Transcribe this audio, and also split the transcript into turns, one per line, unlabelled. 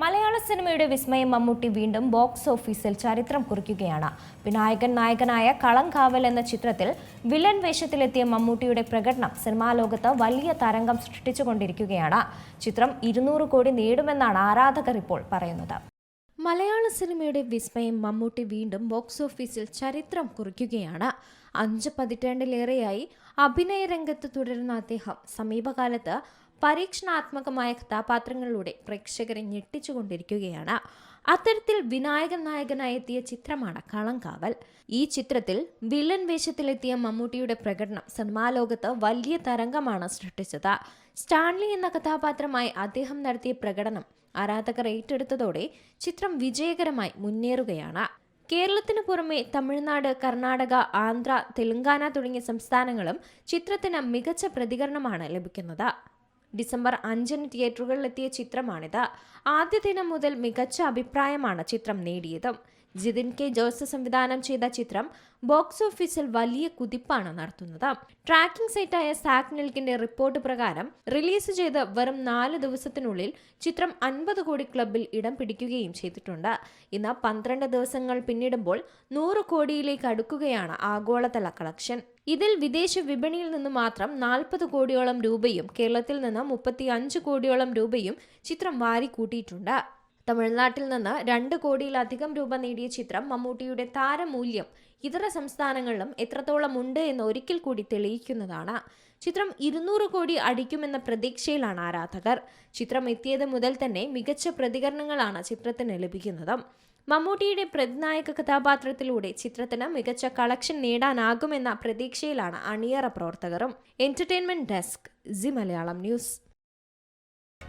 മലയാള സിനിമയുടെ വിസ്മയം മമ്മൂട്ടി വീണ്ടും ബോക്സ് ഓഫീസിൽ ചരിത്രം കുറിക്കുകയാണ്. വിനായകൻ നായകനായ കളങ്കാവൽ എന്ന ചിത്രത്തിൽ വില്ലൻ വേഷത്തിലെത്തിയ മമ്മൂട്ടിയുടെ പ്രകടനം സിനിമാ ലോകത്ത് വലിയ തരംഗം സൃഷ്ടിച്ചുകൊണ്ടിരിക്കുകയാണ്. ചിത്രം ഇരുന്നൂറ് കോടി നേടുമെന്നാണ് ആരാധകർ ഇപ്പോൾ പറയുന്നത്. മലയാള സിനിമയുടെ വിസ്മയം മമ്മൂട്ടി വീണ്ടും ബോക്സ് ഓഫീസിൽ ചരിത്രം കുറിക്കുകയാണ്. അഞ്ച് പതിറ്റാണ്ടിലേറെയായി അഭിനയ രംഗത്ത് തുടരുന്ന അദ്ദേഹം സമീപകാലത്ത് പരീക്ഷണാത്മകമായ കഥാപാത്രങ്ങളിലൂടെ പ്രേക്ഷകരെ ഞെട്ടിച്ചുകൊണ്ടിരിക്കുകയാണ്. അത്തരത്തിൽ വിനായകൻ നായകനായി എത്തിയ ചിത്രമാണ് കളങ്കാവൽ. ഈ ചിത്രത്തിൽ വില്ലൻ വേഷത്തിലെത്തിയ മമ്മൂട്ടിയുടെ പ്രകടനം സിനിമാ ലോകത്ത് വലിയ തരംഗമാണ് സൃഷ്ടിച്ചത്. സ്റ്റാൻലി എന്ന കഥാപാത്രമായി അദ്ദേഹം നടത്തിയ പ്രകടനം ആരാധകർ ഏറ്റെടുത്തതോടെ ചിത്രം വിജയകരമായി മുന്നേറുകയാണ്. കേരളത്തിന് പുറമെ തമിഴ്നാട് കർണാടക ആന്ധ്ര തെലങ്കാന തുടങ്ങിയ സംസ്ഥാനങ്ങളും ചിത്രത്തിന് മികച്ച പ്രതികരണമാണ് ലഭിക്കുന്നത്. ഡിസംബർ അഞ്ചിന് തിയേറ്ററുകളിലെത്തിയ ചിത്രമാണിത്. ആദ്യ ദിനം മുതൽ മികച്ച അഭിപ്രായമാണ് ചിത്രം നേടിയതും. ജിതിൻ കെ. ജോസ് സംവിധാനം ചെയ്ത ചിത്രം ബോക്സ് ഓഫീസിൽ വലിയ കുതിപ്പാണ് നടത്തുന്നത്. ട്രാക്കിംഗ് സൈറ്റായ സാക് നിൽക്കിന്റെ റിപ്പോർട്ട് പ്രകാരം റിലീസ് ചെയ്ത് വെറും നാല് ദിവസത്തിനുള്ളിൽ ചിത്രം അൻപത് കോടി ക്ലബിൽ ഇടം പിടിക്കുകയും ചെയ്തിട്ടുണ്ട്. ഇന്ന് പന്ത്രണ്ട് ദിവസങ്ങൾ പിന്നിടുമ്പോൾ നൂറ് കോടിയിലേക്ക് അടുക്കുകയാണ് ആഗോളതല കളക്ഷൻ. ഇതിൽ വിദേശ വിപണിയിൽ നിന്ന് മാത്രം നാൽപ്പത് കോടിയോളം രൂപയും കേരളത്തിൽ നിന്ന് മുപ്പത്തി അഞ്ച് കോടിയോളം രൂപയും ചിത്രം വാരിക്കൂട്ടിയിട്ടുണ്ട്. തമിഴ്നാട്ടിൽ നിന്ന് രണ്ട് കോടിയിലധികം രൂപ നേടിയ ചിത്രം മമ്മൂട്ടിയുടെ താരമൂല്യം ഇതര സംസ്ഥാനങ്ങളിലും എത്രത്തോളം ഉണ്ട് എന്ന് ഒരിക്കൽ കൂടി തെളിയിക്കുന്നതാണ്. ചിത്രം ഇരുന്നൂറ് കോടി അടിക്കുമെന്ന പ്രതീക്ഷയിലാണ് ആരാധകർ. ചിത്രം എത്തിയത് മുതൽ തന്നെ മികച്ച പ്രതികരണങ്ങളാണ് ചിത്രത്തിന് ലഭിക്കുന്നത്. മമ്മൂട്ടിയുടെ പ്രതിനായക കഥാപാത്രത്തിലൂടെ ചിത്രത്തിന് മികച്ച കളക്ഷൻ നേടാനാകുമെന്ന പ്രതീക്ഷയിലാണ് അണിയറ പ്രവർത്തകരും. Entertainment desk Zee Malayalam news.